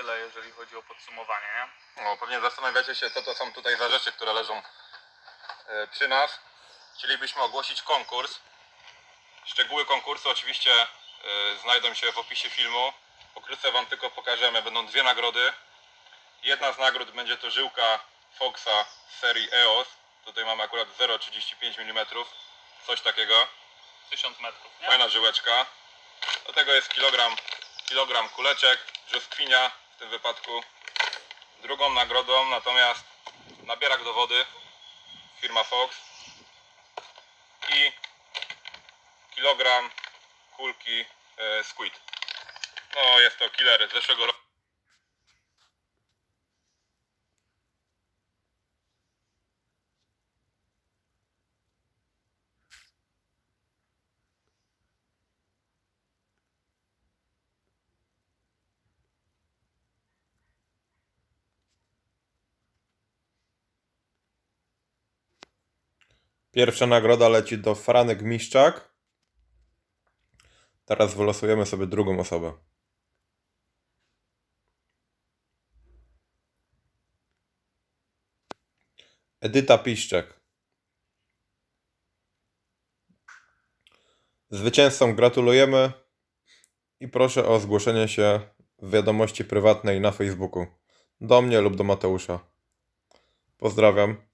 tyle, jeżeli chodzi o podsumowanie, nie? No, pewnie zastanawiacie się, co to są tutaj za rzeczy, które leżą e, przy nas. Chcielibyśmy ogłosić konkurs. Szczegóły konkursu oczywiście e, znajdą się w opisie filmu. Pokrótce Wam tylko pokażemy. Będą dwie nagrody. Jedna z nagród będzie to żyłka Foxa z serii EOS. Tutaj mamy akurat 0,35 mm. Coś takiego. 1000 metrów, nie? Fajna żyłeczka. Do tego jest kilogram, kilogram kuleczek, brzoskwinia tym wypadku. Drugą nagrodą natomiast nabierak do wody firma Fox i kilogram kulki e, Squid. No jest to killer z zeszłego roku. Pierwsza nagroda leci do Franek Miszczak. Teraz wylosujemy sobie drugą osobę. Edyta Piszczek. Zwycięzcom gratulujemy i proszę o zgłoszenie się w wiadomości prywatnej na Facebooku. Do mnie lub do Mateusza. Pozdrawiam.